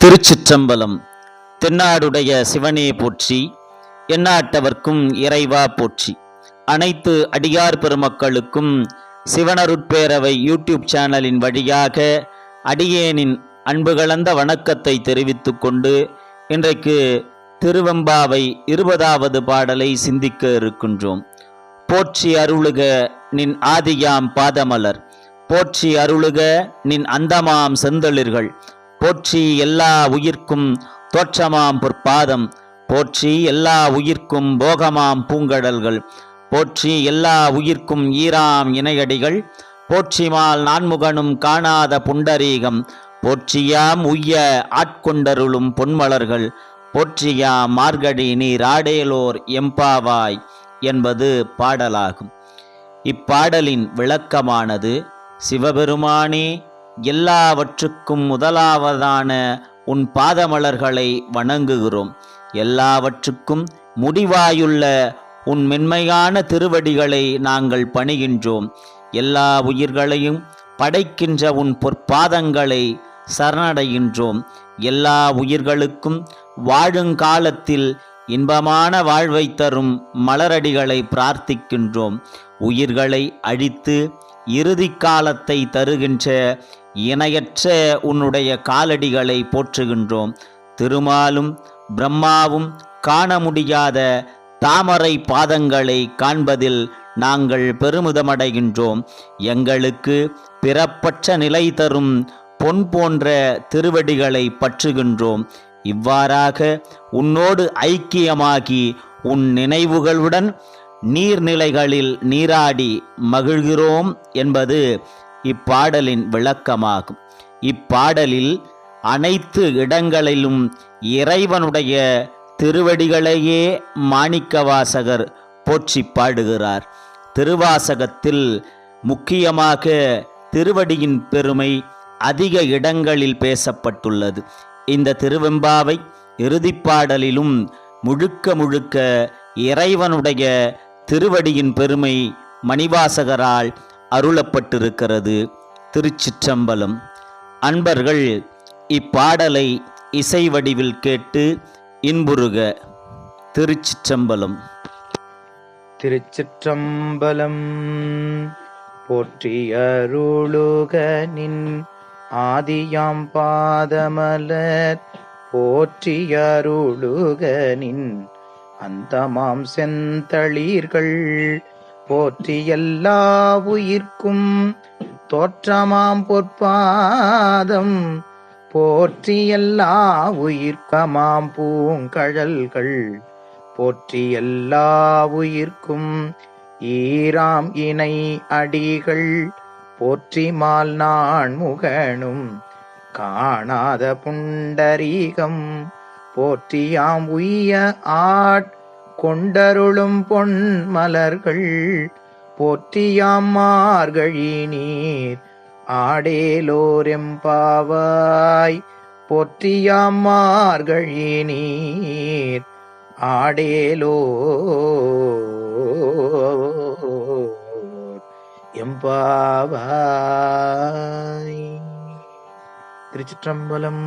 திருச்சிற்றம்பலம் தென்னாடுடைய சிவனே போற்றி எண்ணாட்டவர்க்கும் இறைவா போற்றி. அனைத்து அடியார் பெருமக்களுக்கும் சிவனருட்பேரவை யூடியூப் சேனலின் வழியாக அடியேனின் அன்பு கலந்த வணக்கத்தை தெரிவித்து கொண்டு இன்றைக்கு திருவெம்பாவை இருபதாவது பாடலை சிந்திக்க இருக்கின்றோம். போற்றி அருளுக நின் ஆதியாம் பாதமலர் போற்றி அருளுக நின் அந்தமாம் செந்தளிர்கள் போற்றி எல்லா உயிர்க்கும் தோற்றமாம் பொற்பாதம். போற்றி எல்லா உயிர்க்கும் போகமாம் பூங்கடல்கள். போற்றி எல்லா உயிர்க்கும் ஈராம் இணையடிகள். போற்றிமால் நான்முகனும் காணாத புண்டரீகம். போற்றியாம் உய்ய ஆட்கொண்டருளும் பொன்மலர்கள். போற்றியாம் மார்கடி நீர் எம்பாவாய் என்பது பாடலாகும். இப்பாடலின் விளக்கமானது சிவபெருமானே எல்லாவற்றுக்கும் முதலாவதான உன் பாதமலர்களை வணங்குகிறோம். எல்லாவற்றுக்கும் முடிவாயுள்ள உன் மென்மையான திருவடிகளை நாங்கள் பணிகின்றோம். எல்லா உயிர்களையும் படைக்கின்ற உன் பொற்பாதங்களை சரணடைகின்றோம். எல்லா உயிர்களுக்கும் வாழுங்காலத்தில் இன்பமான வாழ்வை தரும் மலரடிகளை பிரார்த்திக்கின்றோம். உயிர்களை அழித்து இறுதி காலத்தை தருகின்ற இணையற்ற உன்னுடைய காலடிகளை போற்றுகின்றோம். திருமாலும் பிரம்மாவும் காண முடியாத தாமரை பாதங்களை காண்பதில் நாங்கள் பெருமிதமடைகின்றோம். எங்களுக்கு பிறப்பற்ற நிலை தரும் பொன் போன்ற திருவடிகளை பற்றுகின்றோம். இவ்வாறாக உன்னோடு ஐக்கியமாகி உன் நினைவுகளுடன் நீர்நிலைகளில் நீராடி மகிழ்கிறோம் என்பது இப்பாடலின் விளக்கமாகும். இப்பாடலில் அனைத்து இடங்களிலும் இறைவனுடைய திருவடிகளையே மாணிக்கவாசகர் போற்றி பாடுகிறார். திருவாசகத்தில் முக்கியமாக திருவடியின் பெருமை அதிக இடங்களில் பேசப்பட்டுள்ளது. இந்த திருவெம்பாவை இறுதிப்பாடலிலும் முழுக்க முழுக்க இறைவனுடைய திருவடியின் பெருமை மணிவாசகரால் அருளப்பட்டிருக்கிறது. திருச்சிற்றம்பலம். அன்பர்கள் இப்பாடலை இசை வடிவில் கேட்டு இன்புறுக திருச்சிற்றம்பலம். திருச்சிற்றம்பலம். போற்றி அருளுக நின் ஆதியாம் பாதமலர். போற்றி அருளுக நின் அந்தமாம் செந்தளீர்கள். போற்றி எல்லா உயிர்க்கும் தோற்றமாம் பொற்பாதம். போற்றி எல்லா உயிர்க்கமாம் பூங்கழல்கள். போற்றி எல்லா உயிர்க்கும் ஈராம் இணை அடிகள். போற்றி மால் நான் முகனும் காணாத புண்டரீகம். போற்றியாம் உய்ய ஆட்கொண்டருளும் பொன் மலர்கள் போற்றியாம் மார்கழி நீர் ஆடேலோரெம்பாவாய் போற்றியாம் மார்கழி நீர் ஆடேலோ எம்பாவாய் திருச்சிற்றம்பலம்